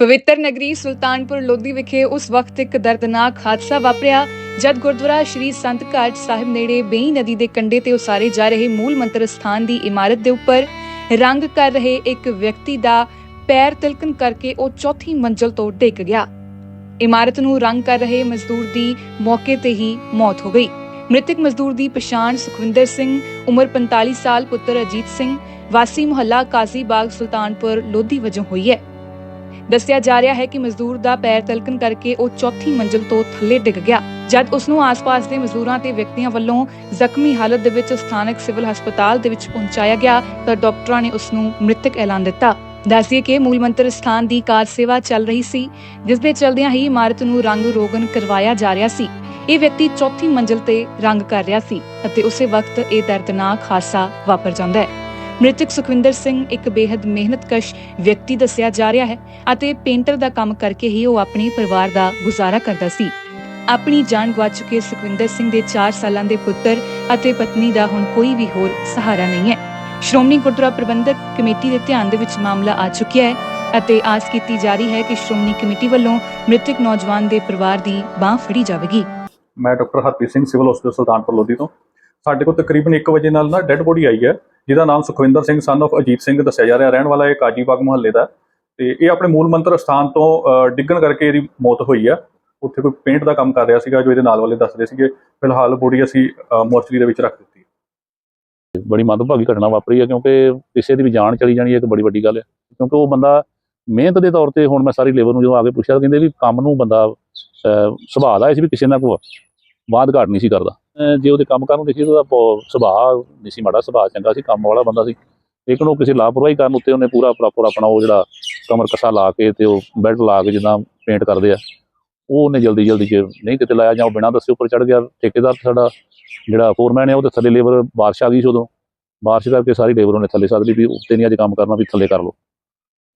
ਪਵਿੱਤਰ ਨਗਰੀ ਸੁਲਤਾਨਪੁਰ ਲੋਧੀ ਵਿਖੇ ਉਸ ਵਕਤ ਇੱਕ ਦਰਦਨਾਕ ਹਾਦਸਾ ਵਾਪਰਿਆ, ਜਦ ਗੁਰਦੁਆਰਾ ਸ਼੍ਰੀ ਸੰਤ ਘਾਟ ਸਾਹਿਬ ਨੇੜੇ ਬੇਈ ਨਦੀ ਦੇ ਕੰਢੇ ਤੇ ਉਸਾਰੇ ਜਾ ਰਹੇ ਮੂਲ ਮੰਤਰ ਸਥਾਨ ਦੀ ਇਮਾਰਤ ਦੇ ਉੱਪਰ ਰੰਗ ਕਰ ਰਹੇ ਇੱਕ ਵਿਅਕਤੀ ਦਾ ਪੈਰ ਤਿਲਕਣ ਕਰਕੇ ਉਹ ਚੌਥੀ ਮੰਜ਼ਲ ਤੋਂ ਡਿੱਗ ਗਿਆ। ਇਮਾਰਤ ਨੂੰ ਰੰਗ ਕਰ ਰਹੇ ਮਜ਼ਦੂਰ ਦੀ ਮੌਕੇ ਤੇ ਹੀ ਮੌਤ ਹੋ ਗਈ। ਮ੍ਰਿਤਕ ਮਜ਼ਦੂਰ ਦੀ ਪਛਾਣ ਸੁਖਵਿੰਦਰ ਸਿੰਘ, ਉਮਰ 45 ਸਾਲ, ਪੁੱਤਰ ਅਜੀਤ ਸਿੰਘ, ਵਾਸੀ ਮੁਹੱਲਾ ਕਾਜ਼ੀ ਬਾਗ ਸੁਲਤਾਨਪੁਰ ਲੋਧੀ ਵਜੋਂ ਹੋਈ ਹੈ। ਦੱਸਿਆ ਜਾ ਰਿਹਾ ਹੈ ਕਿ ਮਜ਼ਦੂਰ ਦਾ ਪੈਰ ਤਿਲਕਣ ਕਰਕੇ ਉਹ ਚੌਥੀ ਮੰਜ਼ਲ ਤੋਂ ਥੱਲੇ ਡਿੱਗ ਗਿਆ। ਜਦ ਉਸ ਨੂੰ ਆਸ-ਪਾਸ ਦੇ ਮਜ਼ਦੂਰਾਂ ਤੇ ਵਿਅਕਤੀਆਂ ਵੱਲੋਂ ਜ਼ਖਮੀ ਹਾਲਤ ਦੇ ਵਿੱਚ ਸਥਾਨਕ ਸਿਵਲ ਹਸਪਤਾਲ ਦੇ ਵਿੱਚ ਪਹੁੰਚਾਇਆ ਗਿਆ ਤਾਂ ਡਾਕਟਰਾਂ ਨੇ ਉਸ ਨੂੰ ਮ੍ਰਿਤਕ ਐਲਾਨ ਦਿੱਤਾ। ਦੱਸਿਏ ਕਿ ਮੂਲ ਮੰਤਰ ਸਥਾਨ ਦੀ ਕਾਰ ਸੇਵਾ ਚੱਲ ਰਹੀ ਸੀ, ਜਿਸ ਦੇ ਚਲਦਿਆਂ ਹੀ ਇਮਾਰਤ ਨੂੰ ਰੰਗ ਰੋਗਨ ਕਰਵਾਇਆ ਜਾ ਰਿਹਾ ਸੀ। ਇਹ ਵਿਅਕਤੀ ਚੌਥੀ ਮੰਜ਼ਲ ਤੇ ਰੰਗ ਕਰ ਰਿਹਾ ਸੀ ਅਤੇ ਉਸੇ ਵਕਤ ਇਹ ਦਰਦਨਾਕ ਹਾਦਸਾ ਵਾਪਰ ਜਾਂਦਾ ਹੈ। ਮ੍ਰਿਤਕ ਸੁਖਵਿੰਦਰ ਸਿੰਘ ਇੱਕ ਬੇहद ਮਿਹਨਤਕਸ਼ ਵਿਅਕਤੀ ਦੱਸਿਆ ਜਾ ਰਿਹਾ ਹੈ ਅਤੇ ਪੇਂਟਰ ਦਾ ਕੰਮ ਕਰਕੇ ਹੀ ਉਹ ਆਪਣੇ ਪਰਿਵਾਰ ਦਾ ਗੁਜ਼ਾਰਾ ਕਰਦਾ ਸੀ। ਆਪਣੀ ਜਾਨ ਗਵਾ ਚੁੱਕੇ ਸੁਖਵਿੰਦਰ ਸਿੰਘ ਦੇ 4 ਸਾਲਾਂ ਦੇ ਪੁੱਤਰ ਅਤੇ ਪਤਨੀ ਦਾ ਹੁਣ ਕੋਈ ਵੀ ਹੋਰ ਸਹਾਰਾ ਨਹੀਂ ਹੈ। ਸ਼੍ਰੋਮਣੀ ਗੁਰਦੁਆਰਾ ਪ੍ਰਬੰਧਕ ਕਮੇਟੀ ਦੇ ਧਿਆਨ ਦੇ ਵਿੱਚ ਮਾਮਲਾ ਆ ਚੁੱਕਿਆ ਹੈ ਅਤੇ ਆਸ ਕੀਤੀ ਜਾ ਰਹੀ ਹੈ ਕਿ ਸ਼੍ਰੋਮਣੀ ਕਮੇਟੀ ਵੱਲੋਂ ਮ੍ਰਿਤਕ ਨੌਜਵਾਨ ਦੇ ਪਰਿਵਾਰ ਦੀ ਬਾਹ ਫੜੀ ਜਾਵੇਗੀ। ਮੈਂ doctor Harpreet Singh, civil hospital Sultanpur Lodhi ਤੋਂ। ਸਾਡੇ ਕੋਲ ਤਕਰੀਬਨ 1 ਵਜੇ ਨਾਲ ਨਾ ਡੈੱਡ ਬੋਡੀ ਆਈ ਹੈ। ਜਿਹਦਾ ਨਾਮ ਸੁਖਵਿੰਦਰ ਸਿੰਘ ਸਨ of ਅਜੀਤ ਸਿੰਘ ਦੱਸਿਆ ਜਾ ਰਿਹਾ। ਰਹਿਣ ਵਾਲਾ ਇਹ ਕਾਜੀ ਬਾਗ ਮੁਹੱਲੇ ਦਾ ਹੈ। ਤੇ ਇਹ ਆਪਣੇ ਮੂਲ ਮੰਤਰ ਸਥਾਨ ਤੋਂ ਡਿੱਗਣ ਕਰਕੇ ਇਹਦੀ ਮੌਤ ਹੋਈ ਆ। ਉੱਥੇ ਕੋਈ ਪੇਂਟ ਦਾ ਕੰਮ ਕਰ ਰਿਹਾ ਸੀਗਾ, ਜੋ ਇਹਦੇ ਨਾਲ ਵਾਲੇ ਦੱਸਦੇ ਸੀਗੇ। ਫਿਲਹਾਲ ਬੋਡੀ ਅਸੀਂ ਮੋਰਚਰੀ ਦੇ ਵਿੱਚ ਰੱਖ ਦਿੱਤੀ ਬੜੀ ਮੰਦਭਾਗੀ ਘਟਨਾ ਵਾਪਰੀ ਹੈ ਕਿਉਂਕਿ ਕਿਸੇ ਦੀ ਵੀ ਜਾਨ ਚਲੀ ਜਾਣੀ ਇੱਕ ਬੜੀ ਵੱਡੀ ਗੱਲ ਹੈ। ਕਿਉਂਕਿ ਉਹ ਬੰਦਾ ਮਿਹਨਤ ਦੇ ਤੌਰ ਤੇ ਹੁਣ ਮੈਂ ਸਾਰੀ ਲੇਬਰ ਨੂੰ ਜਦੋਂ ਆ ਕੇ ਪੁੱਛਿਆ ਕਹਿੰਦੇ ਵੀ ਕੰਮ ਨੂੰ ਬੰਦਾ ਸੁਭਾਅ ਦਾ, ਇਹ ਸੀ ਵੀ ਕਿਸੇ ਨਾਲ ਕੋ ਬਾਤ ਘਾਟ ਨਹੀਂ ਸੀ ਕਰਦਾ। ਜੇ ਉਹਦੇ ਕੰਮ ਕਰਨ ਨੂੰ ਦੇਖੀ ਉਹਦਾ ਬਹੁਤ ਸੁਭਾਅ, ਨਹੀਂ ਸੀ ਮਾੜਾ ਸੁਭਾਅ, ਚੰਗਾ ਸੀ, ਕੰਮ ਵਾਲਾ ਬੰਦਾ ਸੀ। ਲੇਕਿਨ ਉਹ ਕਿਸੇ ਲਾਪਰਵਾਹੀ ਕਰਨ ਉੱਤੇ ਉਹਨੇ ਪੂਰਾ ਪ੍ਰੋਪਰ ਆਪਣਾ ਉਹ ਜਿਹੜਾ ਕਮਰ ਕਸਾ ਲਾ ਕੇ ਤੇ ਉਹ ਬੈਲਟ ਲਾ ਕੇ ਜਿੱਦਾਂ ਪੇਂਟ ਕਰਦੇ ਆ। ਉਹ ਉਹਨੇ ਜਲਦੀ ਜਲਦੀ ਜੇ ਨਹੀਂ ਕਿਤੇ ਲਾਇਆ ਜਾਂ ਉਹ ਬਿਨਾਂ ਦੱਸੇ ਉੱਪਰ ਚੜ ਗਿਆ, ਠੇਕੇਦਾਰ ਸਾਡਾ ਜਿਹੜਾ ਫੋਰਮੈਨ ਹੈ ਉਹਦੇ ਥੱਲੇ ਲੇਬਰ ਬਾਰਿਸ਼ ਆ ਗਈ ਸੀ ਉਦੋਂ। ਬਾਰਿਸ਼ ਕਰਕੇ ਸਾਰੀ ਲੇਬਰ ਉਹਨੇ ਥੱਲੇ ਸੱਦ ਲਈ ਵੀ ਉੱਤੇ ਨਹੀਂ ਅੱਜ ਕੰਮ ਕਰਨਾ, ਵੀ ਥੱਲੇ ਕਰ ਲਓ।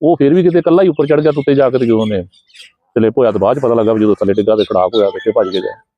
ਉਹ ਫਿਰ ਵੀ ਕਿਤੇ ਇਕੱਲਾ ਹੀ ਉੱਪਰ ਚੜ ਗਿਆ, ਤੇ ਉੱਤੇ ਜਾ ਕੇ ਤੇ ਜਦੋਂ ਉਹਨੇ ਥੱਲੇ ਹੋਇਆ ਤਾਂ ਬਾਅਦ ਚ ਪਤਾ ਲੱਗਾ ਵੀ ਜਦੋਂ ਥੱਲੇ ਡਿੱਗਾ ਤੇ ਖੜਾਕ ਹੋਇਆ ਤੇ ਫਿਰ ਭੱਜ ਕੇ ਗਿਆ।